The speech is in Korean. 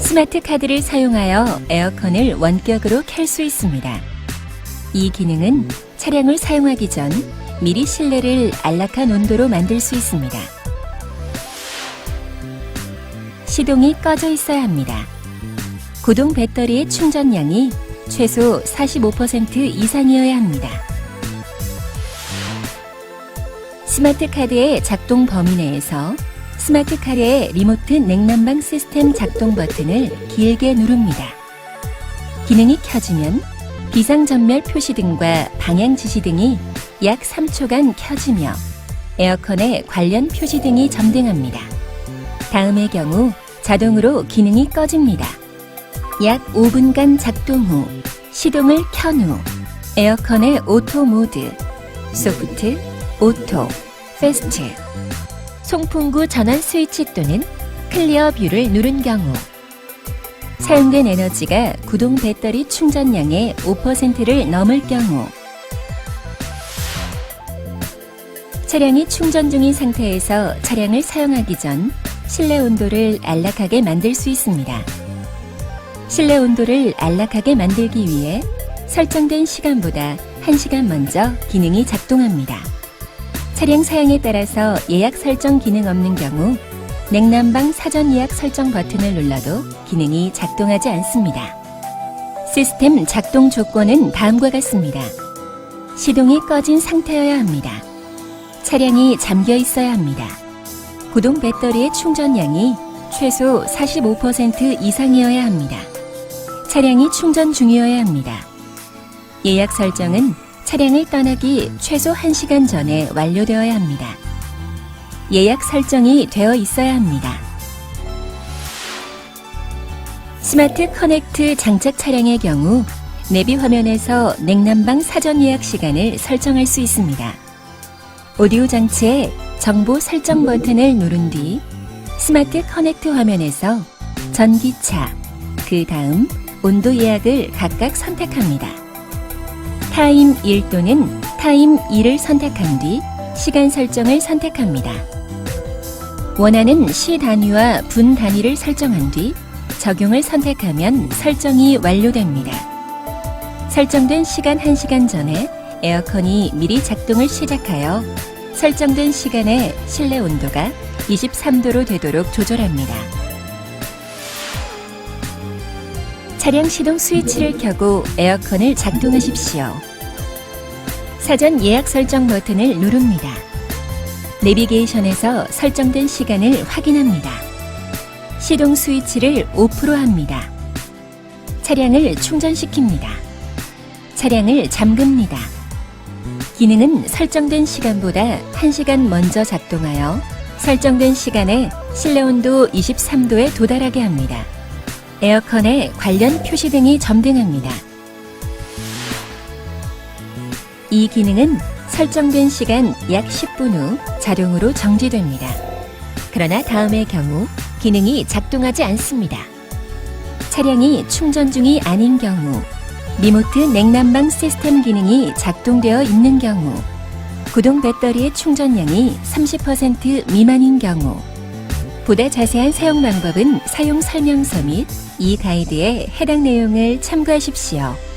스마트 카드를 사용하여 에어컨을 원격으로 켤 수 있습니다. 이 기능은 차량을 사용하기 전 미리 실내를 안락한 온도로 만들 수 있습니다. 시동이 꺼져 있어야 합니다. 구동 배터리의 충전량이 최소 45% 이상이어야 합니다. 스마트 카드의 작동 범위 내에서 스마트 카드의 리모트 냉난방 시스템 작동 버튼을 길게 누릅니다. 기능이 켜지면 비상 전멸 표시 등과 방향 지시 등이 약 3초간 켜지며 에어컨의 관련 표시 등이 점등합니다. 다음의 경우 자동으로 기능이 꺼집니다. 약 5분간 작동 후 시동을 켠 후 에어컨의 오토 모드, 소프트, 오토, 패스트, 송풍구 전원 스위치 또는 클리어 뷰를 누른 경우 사용된 에너지가 구동 배터리 충전량의 5%를 넘을 경우 차량이 충전 중인 상태에서 차량을 사용하기 전 실내 온도를 안락하게 만들 수 있습니다. 실내 온도를 안락하게 만들기 위해 설정된 시간보다 1시간 먼저 기능이 작동합니다. 차량 사양에 따라서 예약 설정 기능 없는 경우 냉난방 사전 예약 설정 버튼을 눌러도 기능이 작동하지 않습니다. 시스템 작동 조건은 다음과 같습니다. 시동이 꺼진 상태여야 합니다. 차량이 잠겨 있어야 합니다. 구동 배터리의 충전량이 최소 45% 이상이어야 합니다. 차량이 충전 중이어야 합니다. 예약 설정은 차량을 떠나기 최소 1시간 전에 완료되어야 합니다. 예약 설정이 되어 있어야 합니다. 스마트 커넥트 장착 차량의 경우 내비 화면에서 냉난방 사전 예약 시간을 설정할 수 있습니다. 오디오 장치의 정보 설정 버튼을 누른 뒤 스마트 커넥트 화면에서 전기차, 그 다음 온도 예약을 각각 선택합니다. 타임 1 또는 타임 2를 선택한 뒤 시간 설정을 선택합니다. 원하는 시 단위와 분 단위를 설정한 뒤 적용을 선택하면 설정이 완료됩니다. 설정된 시간 1시간 전에 에어컨이 미리 작동을 시작하여 설정된 시간에 실내 온도가 23도로 되도록 조절합니다. 차량 시동 스위치를 켜고 에어컨을 작동하십시오. 사전 예약 설정 버튼을 누릅니다. 내비게이션에서 설정된 시간을 확인합니다. 시동 스위치를 오프로 합니다. 차량을 충전시킵니다. 차량을 잠급니다. 기능은 설정된 시간보다 1시간 먼저 작동하여 설정된 시간에 실내 온도 23도에 도달하게 합니다. 에어컨에 관련 표시 등이 점등합니다. 이 기능은 설정된 시간 약 10분 후 자동으로 정지됩니다. 그러나 다음의 경우 기능이 작동하지 않습니다. 차량이 충전 중이 아닌 경우, 리모트 냉난방 시스템 기능이 작동되어 있는 경우, 구동 배터리의 충전량이 30% 미만인 경우, 보다 자세한 사용 방법은 사용 설명서 및 이 가이드의 해당 내용을 참고하십시오.